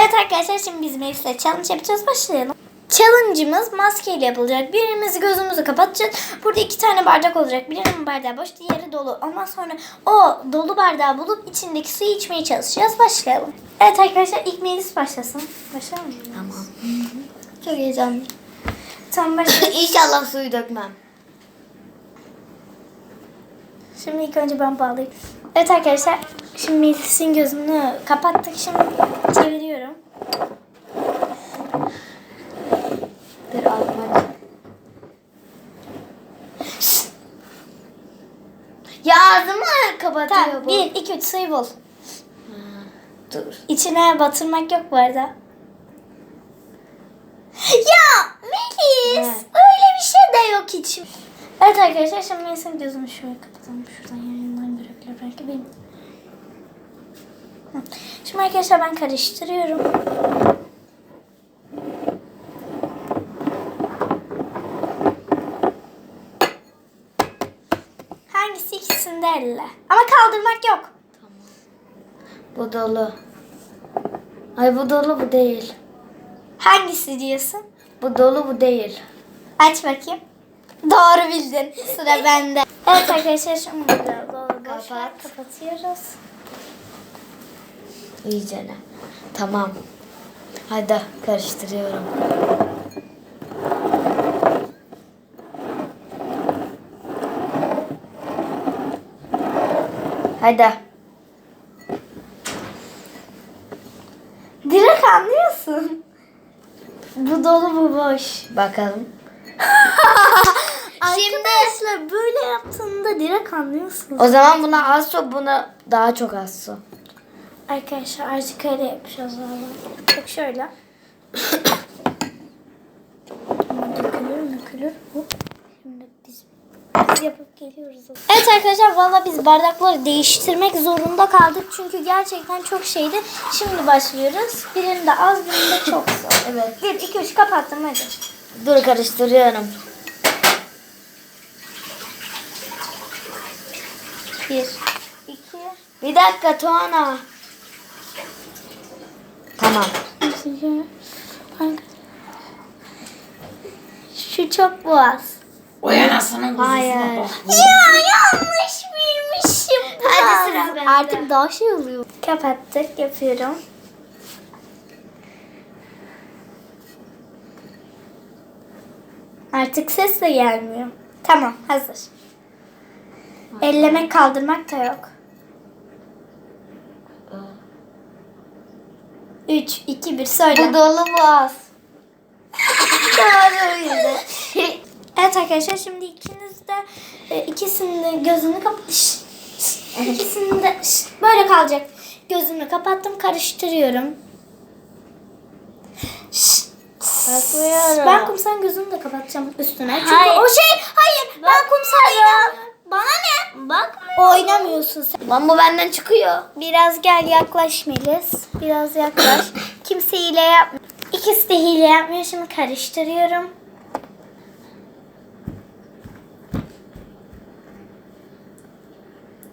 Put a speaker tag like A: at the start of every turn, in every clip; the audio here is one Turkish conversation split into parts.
A: Evet arkadaşlar şimdi biz Melis'le challenge yapacağız. Başlayalım. Challenge'ımız maskeyle yapılacak. Birimiz gözümüzü kapatacağız. Burada iki tane bardak olacak. Birinin bardağı boş, diğeri dolu. Ondan sonra o dolu bardağı bulup içindeki suyu içmeye çalışacağız. Başlayalım. Evet arkadaşlar ilk Melis başlasın. Başlar mı?
B: Tamam.
A: Çok heyecanlı. Tamam başlayalım.
B: İnşallah suyu dökmem.
A: Şimdi ilk önce ben bağlayayım. Evet arkadaşlar. Şimdi Melis'in gözünü kapattık. Şimdi çeviriyorum.
B: Dur ağzıma Ya ağzımı kapatıyor
A: Tamam.
B: bu.
A: Bir, iki, üç suyu bul.
B: Dur.
A: İçine batırmak yok bu arada. Ya Melis öyle bir şey de yok hiç. Evet arkadaşlar şimdi Melis'in gözünü şöyle kapatalım. Şuradan yanından görebilir belki benim. Şimdi arkadaşlar ben karıştırıyorum. Hangisi ikisinde elle. Ama kaldırmak yok.
B: Bu dolu. Ay bu dolu bu değil.
A: Hangisi diyorsun?
B: Bu dolu bu değil.
A: Aç bakayım. Doğru bildin. Sıra bende. Evet arkadaşlar şimdi ver.
B: Kapat.
A: Kapatıyoruz.
B: İyicene. Tamam. Hadi karıştırıyorum. Hadi.
A: Direkt anlıyorsun. Bu dolu bu boş.
B: Bakalım.
A: Arkadaşlar böyle yaptığında direkt anlıyorsun.
B: O zaman buna az su, buna daha çok az su.
A: Arkadaşlar artık öyle yapacağız valla. Bak şöyle. dökülür dökülür. Hop. Şimdi biz, biz yapıp geliyoruz. Evet arkadaşlar valla biz bardakları değiştirmek zorunda kaldık. Çünkü gerçekten çok şeydi. Şimdi başlıyoruz. Birinde az birinde çok zor.
B: Evet.
A: 1, 2, 3 kapattım hadi.
B: Dur karıştırıyorum.
A: 1, 2,
B: Bir dakika Tuana. Tamam.
A: Şu çok boğaz.
C: Oy anasının
B: Hayır.
A: Ya yanlış bilmişim.
B: Hadi sıra bende.
A: Artık daha şey oluyor. Kapattık yapıyorum. Artık ses de gelmiyor. Tamam hazır. Ellemek kaldırmak da yok. 3, 2, 1 söyle.
B: Bu dolu bu az.
A: Doğru bildi. evet arkadaşlar şimdi ikiniz de e, ikisinin de gözünü kapat. İkisinin de şş, böyle kalacak. Gözümü kapattım karıştırıyorum. Şş,
B: Bakıyorum.
A: Ben kumsalın gözünü de kapatacağım üstüne. Çünkü
B: Hayır.
A: o şey hayır ben kumsal Bana ne?
B: Bak.
A: Oynamıyorsun sen.
B: Lan bu benden çıkıyor.
A: Biraz gel yaklaş Melis. Biraz yaklaş. Kimse hile yapmıyor. İkisi de hile yapmıyor. Şimdi karıştırıyorum.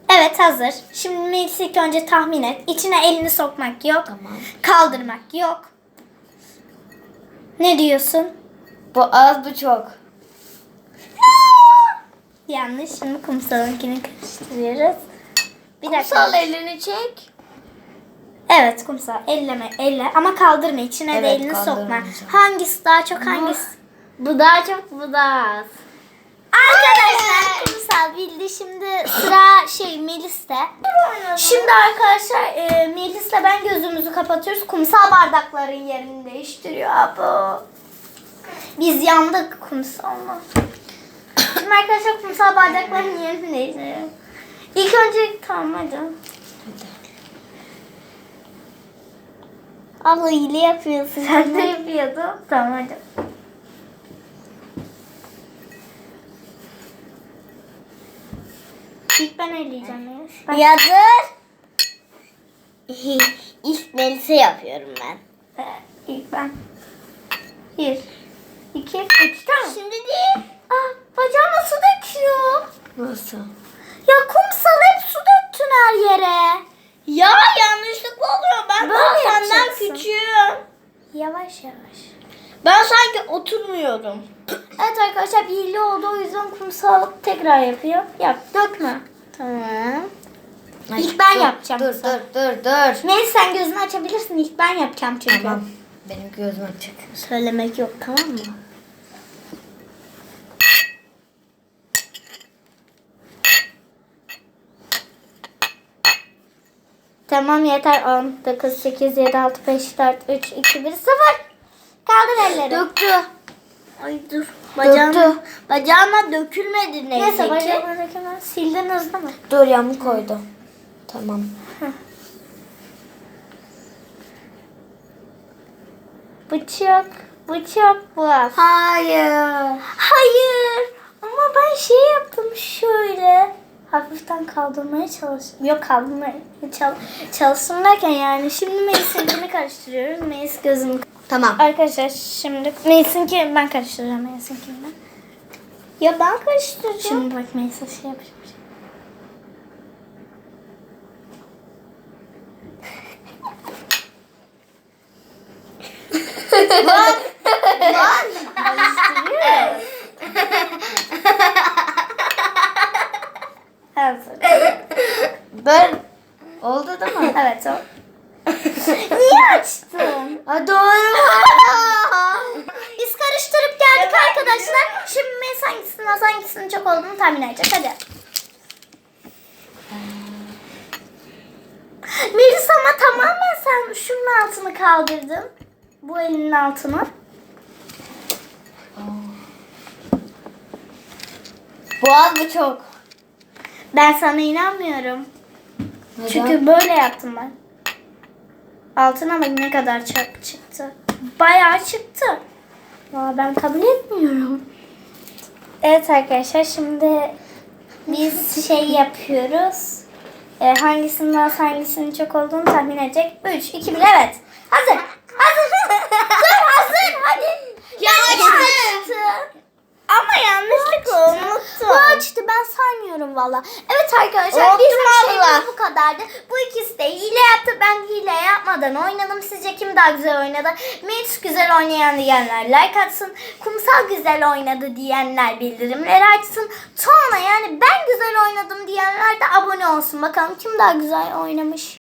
A: Evet hazır. Şimdi Melis ilk önce tahmin et. İçine elini sokmak yok.
B: Tamam.
A: Kaldırmak yok. Ne diyorsun?
B: Bu az bu çok.
A: Yanlış. Şimdi kumsalınkini karıştırıyoruz. Bir dakika.
B: Kumsal elini çek.
A: Evet kumsal. Elleme, elle. Ama kaldırma. içine de
B: Evet,
A: elini sokma.
B: kaldırmayacağım.
A: Hangisi daha çok hangisi?
B: Bu daha çok bu daha az.
A: Arkadaşlar kumsal bildi. Şimdi sıra şey Melis'te. Şimdi arkadaşlar e, Melis'le ben gözümüzü kapatıyoruz. Kumsal bardakların yerini değiştiriyor abi. Biz yandık kumsalla. Şimdi arkadaşlar kumsal bardakların yerini değiştiriyor. İlk önce tamam hadi. Abla hile yapıyorsun. Sen de yapıyordun. Tamam hadi. İlk ben eleyeceğim. Melis. Ben-
B: Ya dur. İlk Melis'e yapıyorum ben.
A: Ee, ilk ben. Bir, iki, üç. Tamam. Şimdi değil. Aa, bacağıma su döküyor.
B: Nasıl?
A: Ya kumsal hep su döktün her yere.
B: Ya yanlışlıkla oluyor. Ben
A: Böyle
B: daha senden
A: yapacaksın.
B: küçüğüm.
A: Yavaş yavaş.
B: Ben sanki oturmuyorum.
A: Evet arkadaşlar bir hile oldu o yüzden kumsal tekrar yapıyor. Yap dökme.
B: Tamam.
A: İlk ben yapacağım
B: Dur
A: sana.
B: dur dur dur.
A: Melis sen gözünü açabilirsin ilk ben yapacağım çünkü.
B: Tamam. Benim gözüm açık.
A: Söylemek yok tamam mı? Tamam yeter 10, 9, 8, 7, 6, 5, 4, 3, 2, 1, 0. Kaldır elleri.
B: Döktü.
A: Ay dur. Bacağım.
B: Döktü. Bacağıma dökülmedi neyse
A: Neyse
B: ki.
A: bacağıma dökemem. Sildin hızlı mı?
B: Dur yamuk koydu. Tamam.
A: Bıçak. Bıçak bu.
B: Hayır.
A: Hayır. Ama ben şey yaptım şöyle. Hafiften kaldırmaya çalıştım. Yok kaldırmaya çal çalıştım derken yani. Şimdi Melis'inkini karıştırıyoruz. Melis gözünü...
B: Tamam.
A: Arkadaşlar şimdi Melis'inki ben karıştıracağım Melis'inkini. Ya ben karıştıracağım. Şimdi bak Melis'e şey yapacağım.
B: Ben oldu değil mi?
A: Evet o. Niye açtın?
B: Ha doğru.
A: Biz karıştırıp geldik arkadaşlar. Şimdi Melis hangisinin az hangisinin çok olduğunu tahmin edecek. Hadi. Melis ama tamamen sen şunun altını kaldırdın. Bu elinin altını.
B: Boğaz mı çok?
A: Ben sana inanmıyorum.
B: Neden?
A: Çünkü böyle yaptım ben. Altına bak ne kadar çok çıktı. Bayağı çıktı. Aa, ben kabul etmiyorum. Evet arkadaşlar şimdi biz şey yapıyoruz. Ee, hangisinin az hangisinin çok olduğunu tahmin edecek. 3, 2, 1 evet. Hazır. Dur hazır hadi.
B: Yanlış.
A: açtı. Ama yanlışlıkla unuttum. Bu açtı ben saymıyorum valla. Evet arkadaşlar bizim şeyimiz bu kadardı. Bu ikisi de hile yaptı. Ben hile yapmadan oynadım. Sizce kim daha güzel oynadı? Melis güzel oynayan diyenler like atsın. Kumsal güzel oynadı diyenler bildirimleri açsın. Sonra yani ben güzel oynadım diyenler de abone olsun. Bakalım kim daha güzel oynamış.